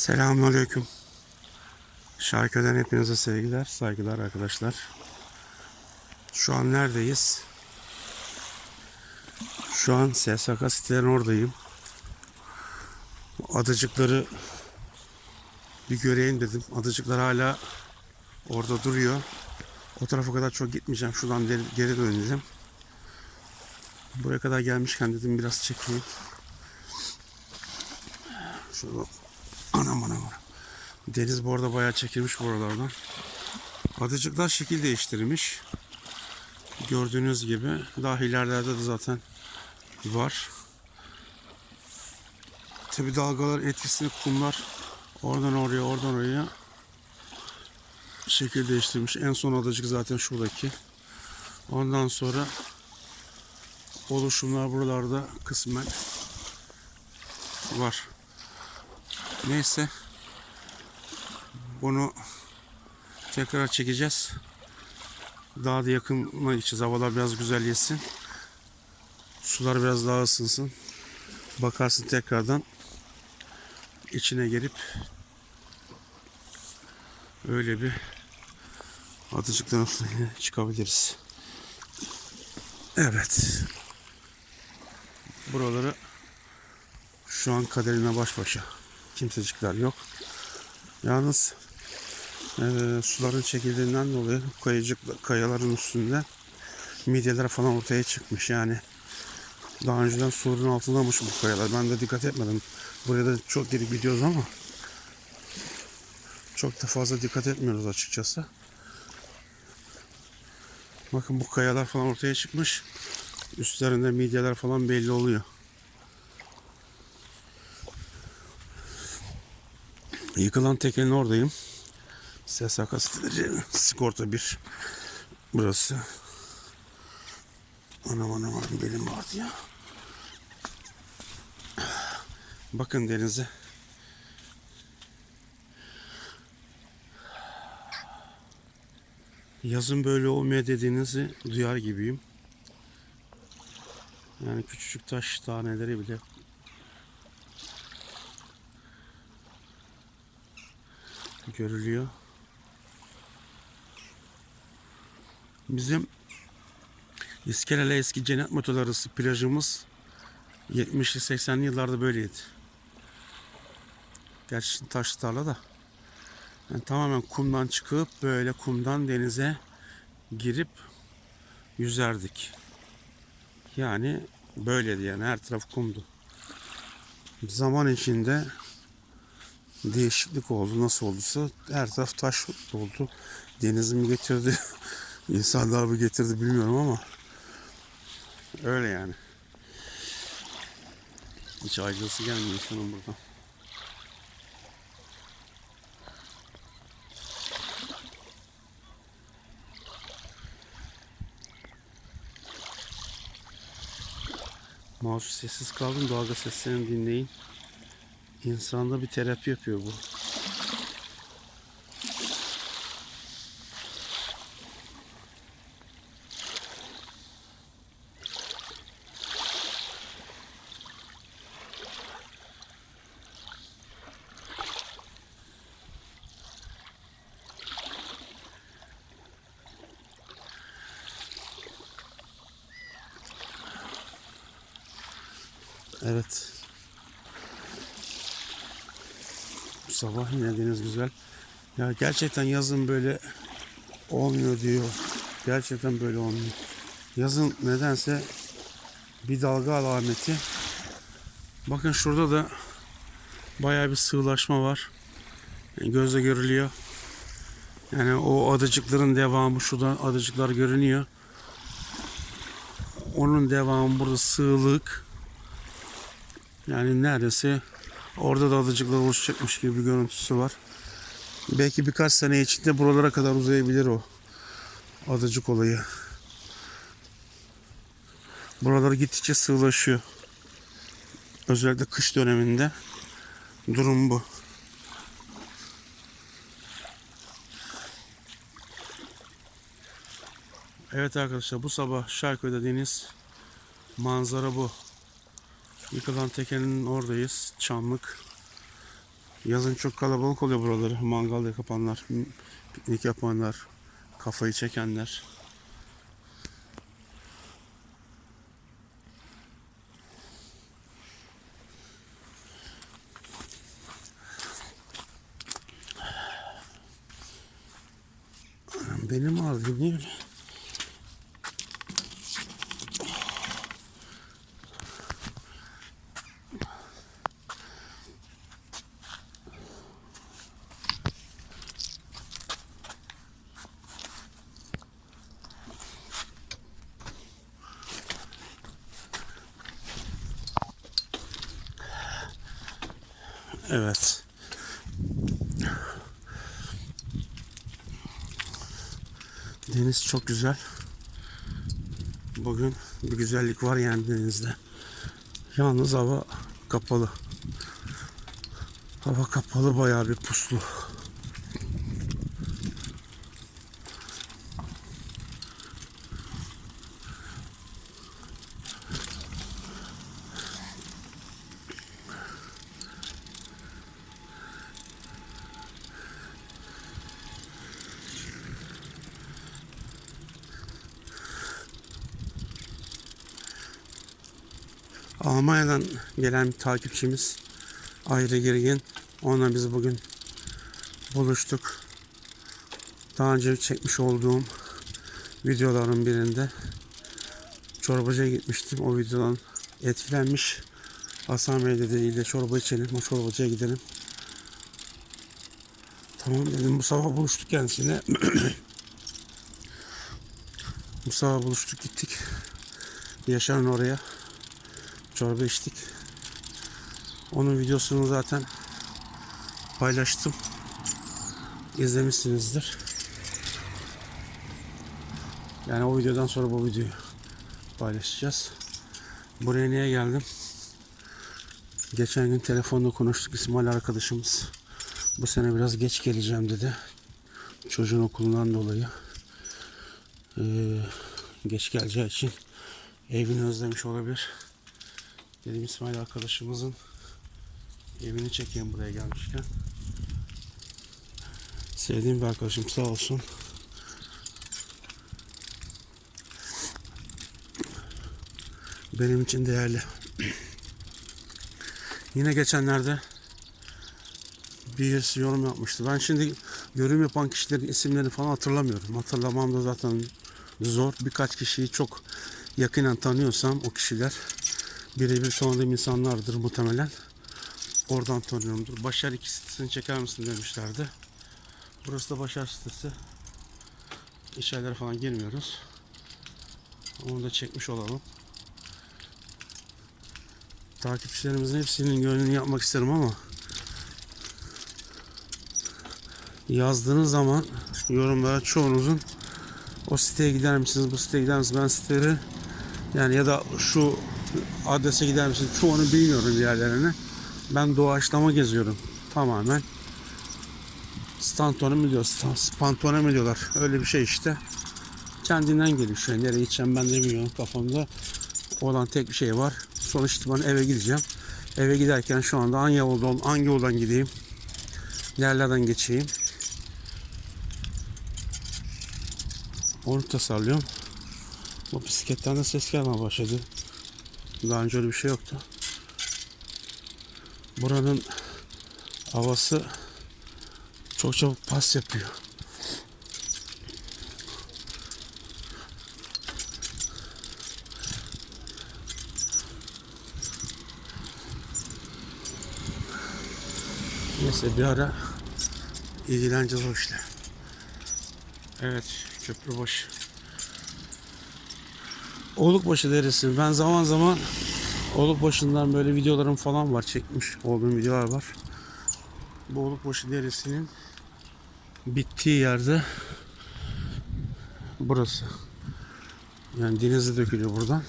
Selamünaleyküm. Şarkıdan hepinize sevgiler, saygılar arkadaşlar. Şu an neredeyiz? Şu an SSK sitelerin oradayım. Adacıkları bir göreyim dedim. Adacıklar hala orada duruyor. O tarafa kadar çok gitmeyeceğim. Şuradan geri, döneceğim. Buraya kadar gelmişken dedim biraz çekeyim. Şurada. Deniz bu arada bayağı çekilmiş buralardan. Adacıklar şekil değiştirmiş. Gördüğünüz gibi daha ilerlerde de zaten var. Tabi dalgaların etkisini kumlar oradan oraya oradan oraya şekil değiştirmiş. En son adacık zaten şuradaki. Ondan sonra oluşumlar buralarda kısmen var. Neyse. Bunu tekrar çekeceğiz. Daha da yakınına gideceğiz. Havalar biraz güzel yesin. Sular biraz daha ısınsın. Bakarsın tekrardan içine girip öyle bir atıcıkların çıkabiliriz. Evet. Buraları şu an kaderine baş başa. Kimsecikler yok. Yalnız eee, suların çekildiğinden dolayı kayacık kayaların üstünde midyeler falan ortaya çıkmış. Yani daha önceden surun altındamış bu kayalar. Ben de dikkat etmedim. Buraya da çok geri gidiyoruz ama çok da fazla dikkat etmiyoruz açıkçası. Bakın bu kayalar falan ortaya çıkmış. Üstlerinde midyeler falan belli oluyor. Yıkılan tekelin oradayım. SSK siteleri sigorta bir burası. Anam anam anam belim vardı ya. Bakın denize. Yazın böyle olmaya dediğinizi duyar gibiyim. Yani küçücük taş taneleri bile görülüyor. Bizim İskelele eski cennet motor arası plajımız 70'li 80'li yıllarda böyleydi. Gerçi taşlı tarla da. Yani tamamen kumdan çıkıp böyle kumdan denize girip yüzerdik. Yani böyleydi yani her taraf kumdu. Zaman içinde değişiklik oldu. Nasıl olduysa her taraf taş oldu. Deniz mi getirdi, insanlar mı getirdi bilmiyorum ama öyle yani. Hiç ayrılısı gelmiyor insanın buradan. Mahsus sessiz kaldım. Doğada seslerini dinleyin. İnsanda bir terapi yapıyor bu. Evet. Bu sabah yine deniz güzel. Ya gerçekten yazın böyle olmuyor diyor. Gerçekten böyle olmuyor. Yazın nedense bir dalga alameti. Bakın şurada da bayağı bir sığlaşma var. Yani gözle görülüyor. Yani o adacıkların devamı şurada adacıklar görünüyor. Onun devamı burada sığlık. Yani neredeyse orada da adacıklar oluşacakmış gibi bir görüntüsü var. Belki birkaç sene içinde buralara kadar uzayabilir o adacık olayı. Buralar gittikçe sığlaşıyor. Özellikle kış döneminde durum bu. Evet arkadaşlar bu sabah Şarköy'de deniz manzara bu. Yıkılan tekenin oradayız. Çamlık. Yazın çok kalabalık oluyor buraları. Mangal yapanlar, piknik yapanlar, kafayı çekenler. Benim ağrıyor niye öyle? Evet. Deniz çok güzel. Bugün bir güzellik var yani denizde. Yalnız hava kapalı. Hava kapalı bayağı bir puslu. Almanya'dan gelen bir takipçimiz Ayrı Girgin. Onunla biz bugün buluştuk. Daha önce çekmiş olduğum videoların birinde çorbacıya gitmiştim. O videodan etkilenmiş. Hasan Bey dedi ile çorba içelim. O çorbacıya gidelim. Tamam dedim. Bu sabah buluştuk kendisiyle. bu sabah buluştuk gittik. Yaşar'ın oraya çorba içtik. Onun videosunu zaten paylaştım. İzlemişsinizdir. Yani o videodan sonra bu videoyu paylaşacağız. Buraya niye geldim? Geçen gün telefonda konuştuk İsmail arkadaşımız. Bu sene biraz geç geleceğim dedi. Çocuğun okulundan dolayı. Ee, geç geleceği için evini özlemiş olabilir. Dedim İsmail arkadaşımızın evini çekeyim buraya gelmişken. Sevdiğim bir arkadaşım sağ olsun. Benim için değerli. Yine geçenlerde birisi yorum yapmıştı. Ben şimdi yorum yapan kişilerin isimlerini falan hatırlamıyorum. Hatırlamam da zaten zor. Birkaç kişiyi çok yakinen tanıyorsam o kişiler birebir tanıdığım insanlardır muhtemelen. Oradan tanıyorumdur. Başar iki sitesini çeker misin demişlerdi. Burası da Başar sitesi. İçerilere falan girmiyoruz. Onu da çekmiş olalım. Takipçilerimizin hepsinin gönlünü yapmak isterim ama yazdığınız zaman yorumlara çoğunuzun o siteye gider misiniz, bu siteye gider misiniz? Ben siteleri yani ya da şu adrese gider misiniz? Çoğunu bilmiyorum yerlerini. Ben doğaçlama geziyorum tamamen. Stantone mi diyor, spantone mi diyorlar? Öyle bir şey işte. Kendinden an. Nereye gideceğim ben de bilmiyorum kafamda. Olan tek bir şey var. Sonuç itibariyle eve gideceğim. Eve giderken şu anda hangi yoldan, hangi yoldan gideyim? Nerelerden geçeyim? Onu tasarlıyorum. Bu bisikletten de ses gelmeye başladı. Daha önce öyle bir şey yoktu. Buranın havası çok çabuk pas yapıyor. Neyse bir ara ilgileneceğiz o işle. Evet Köprübaşı. Olukbaşı deresi. Ben zaman zaman Olukbaşı'ndan böyle videolarım falan var. Çekmiş olduğum videolar var. Bu Olukbaşı deresinin bittiği yerde burası. Yani denize dökülüyor buradan.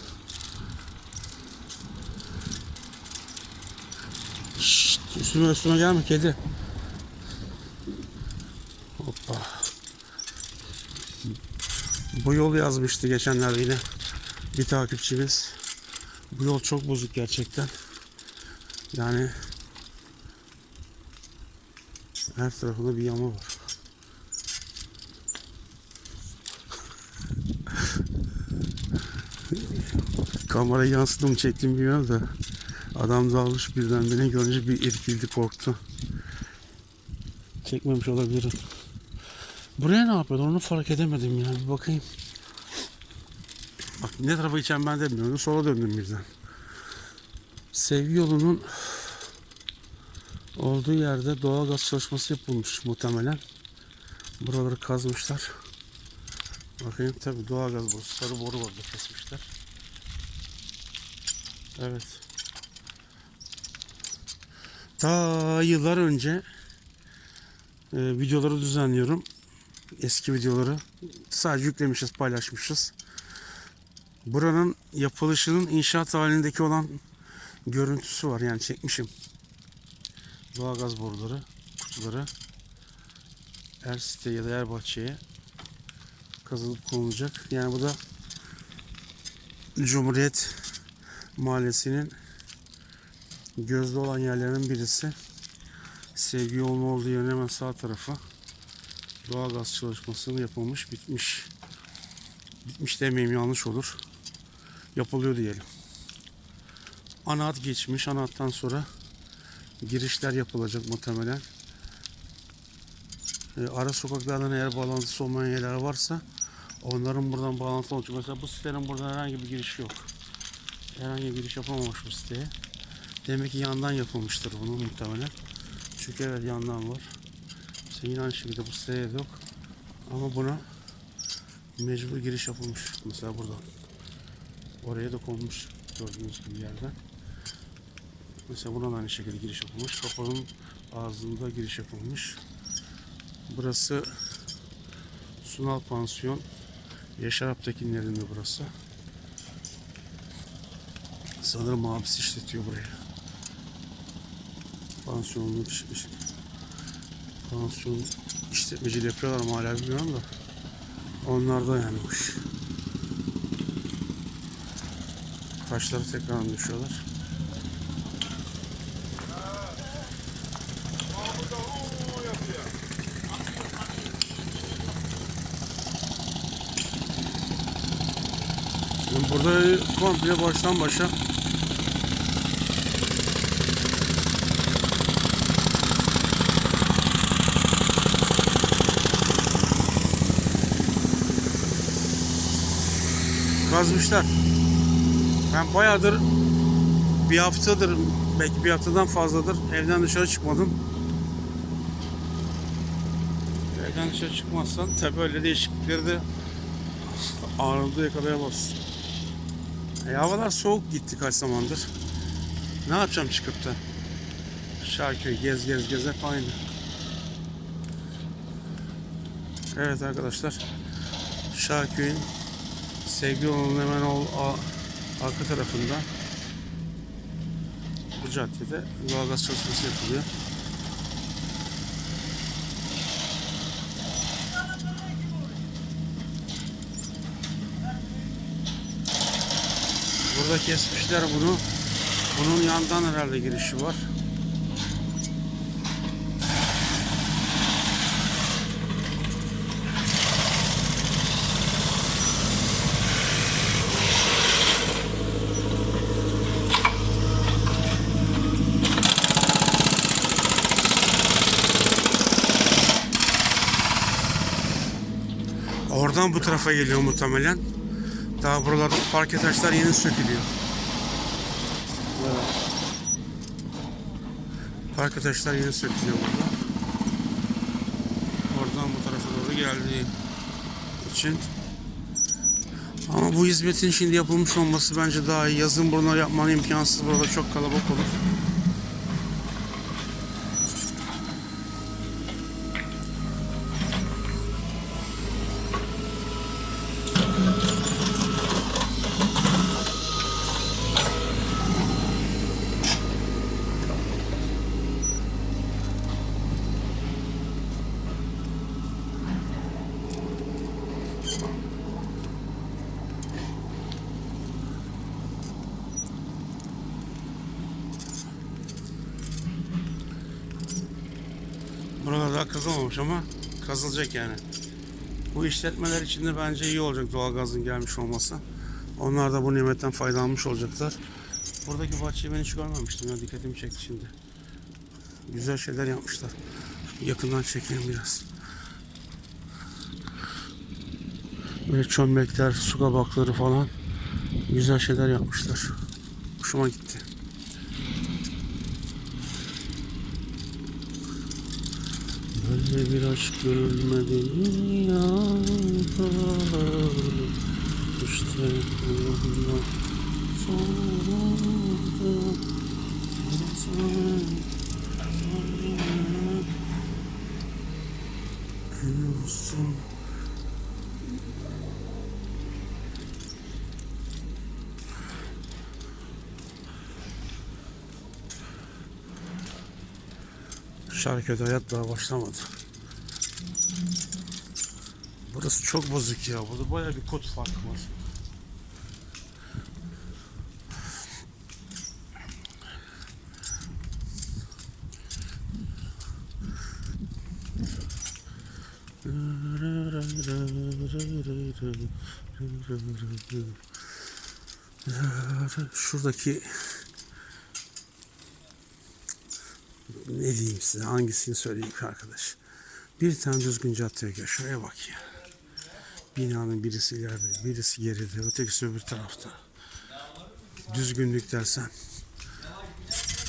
Şşt, üstüme üstüme gelme kedi. Hoppa. Bu yol yazmıştı geçenlerde yine bir takipçimiz. Bu yol çok bozuk gerçekten. Yani Her tarafında bir yama var. Kamerayı yansıdım çektim bilmiyorum da adam dalmış birden beni görünce bir irkildi korktu. Çekmemiş olabilirim. Buraya ne yapıyordu onu fark edemedim ya bir bakayım. Ne tarafa gideceğim ben de bilmiyorum. Sola döndüm birden. Sevgi yolunun olduğu yerde doğalgaz çalışması yapılmış muhtemelen. Buraları kazmışlar. Bakayım tabi doğalgaz borusu, sarı boru var da kesmişler. Evet. Ta yıllar önce e, videoları düzenliyorum. Eski videoları. Sadece yüklemişiz, paylaşmışız. Buranın yapılışının inşaat halindeki olan görüntüsü var. Yani çekmişim. Doğalgaz boruları, kutuları her site ya da her bahçeye kazılıp konulacak. Yani bu da Cumhuriyet Mahallesi'nin gözde olan yerlerinin birisi. Sevgi yolunun olduğu yerin hemen sağ tarafı. Doğalgaz çalışmasını yapılmış, bitmiş. Bitmiş demeyeyim yanlış olur. Yapılıyor diyelim. Ana hat geçmiş. Ana hattan sonra girişler yapılacak muhtemelen. E, ara sokaklardan eğer bağlantısı olmayan yerler varsa onların buradan bağlantılı olacak. Mesela bu sitenin buradan herhangi bir giriş yok. Herhangi bir giriş yapamamış bu siteye. Demek ki yandan yapılmıştır bunu muhtemelen. Çünkü evet yandan var. İşte yine aynı şekilde bu siteye yok. Ama buna mecbur giriş yapılmış. Mesela buradan. Oraya da konmuş gördüğünüz gibi yerden. Mesela buna da aynı şekilde giriş yapılmış. Kapının ağzında giriş yapılmış. Burası Sunal Pansiyon. Yaşar Aptekinlerin de burası. Sanırım abisi işletiyor burayı. Pansiyonlu iş, iş, pansiyon işletmeciliği yapıyorlar ama hala bilmiyorum da. Onlar da yani bu iş. Taşları tekrar düşüyorlar. Şimdi burada komple baştan başa kazmışlar. Ben bayağıdır bir haftadır belki bir haftadan fazladır evden dışarı çıkmadım. Evden dışarı çıkmazsan tabi öyle değişiklikleri de anında yakalayamazsın. E, havalar soğuk gitti kaç zamandır. Ne yapacağım çıkıp da? Şarköy gez gez gez hep aynı. Evet arkadaşlar. Şarköy'ün Sevgi yolunun hemen o a- arka tarafında bu caddede doğalgaz çalışması yapılıyor. Burada kesmişler bunu. Bunun yandan herhalde girişi var. Oradan bu tarafa geliyor muhtemelen. Daha buralarda parke taşlar yeni sökülüyor. Evet. Parke taşlar yeni sökülüyor burada. Oradan bu tarafa doğru geldiği için. Ama bu hizmetin şimdi yapılmış olması bence daha iyi. Yazın bunu yapman imkansız. Burada çok kalabalık olur. Kazılmamış ama kazılacak yani. Bu işletmeler için de bence iyi olacak doğalgazın gelmiş olması. Onlar da bu nimetten faydalanmış olacaklar. Buradaki bahçeyi ben hiç görmemiştim ya dikkatimi çekti şimdi. Güzel şeyler yapmışlar. Yakından çekeyim biraz. Böyle çömlekler, su kabakları falan güzel şeyler yapmışlar. Hoşuma gitti. Böyle bir aşk görülmedi dünyada İşte bundan sonra Gülsün Şarkıda hayat daha başlamadı. Burası çok bozuk ya. Burada bayağı bir kod farkı var. Şuradaki ne diyeyim size hangisini söyleyeyim ki arkadaş. Bir tane düzgün cadde yok ya. Şuraya bak ya. Binanın birisi ileride, birisi geride, ötekisi öbür tarafta. Düzgünlük dersen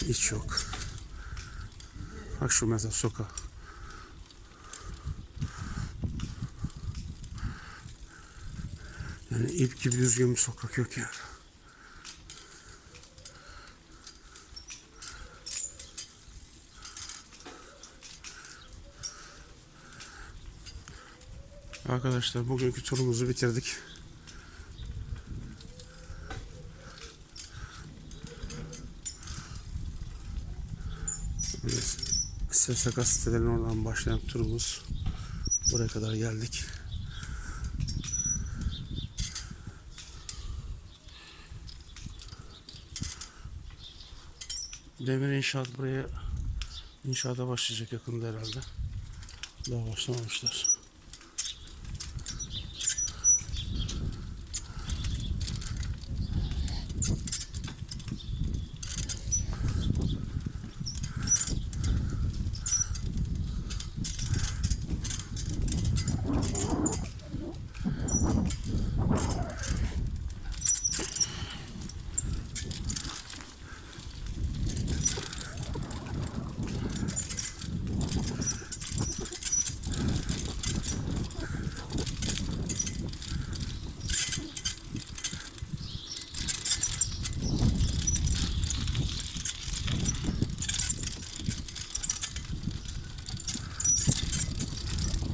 hiç yok. Bak şu mesela sokak. Yani ip gibi düzgün bir sokak yok yani. Arkadaşlar bugünkü turumuzu bitirdik. SSK sitelerinin oradan başlayan turumuz buraya kadar geldik. Demir inşaat buraya inşaata başlayacak yakında herhalde. Daha başlamamışlar.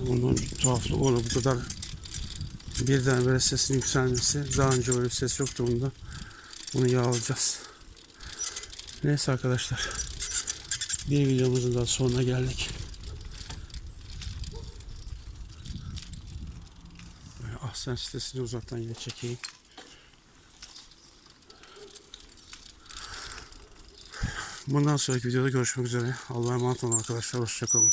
Onun tuhaflığı onu bu kadar birden böyle sesin yükselmesi. Daha önce böyle bir ses yoktu bunda. Bunu yağlayacağız. Neyse arkadaşlar. Bir videomuzun daha sonuna geldik. Böyle Ahsen sitesini uzaktan yine çekeyim. Bundan sonraki videoda görüşmek üzere. Allah'a emanet olun arkadaşlar. Hoşçakalın.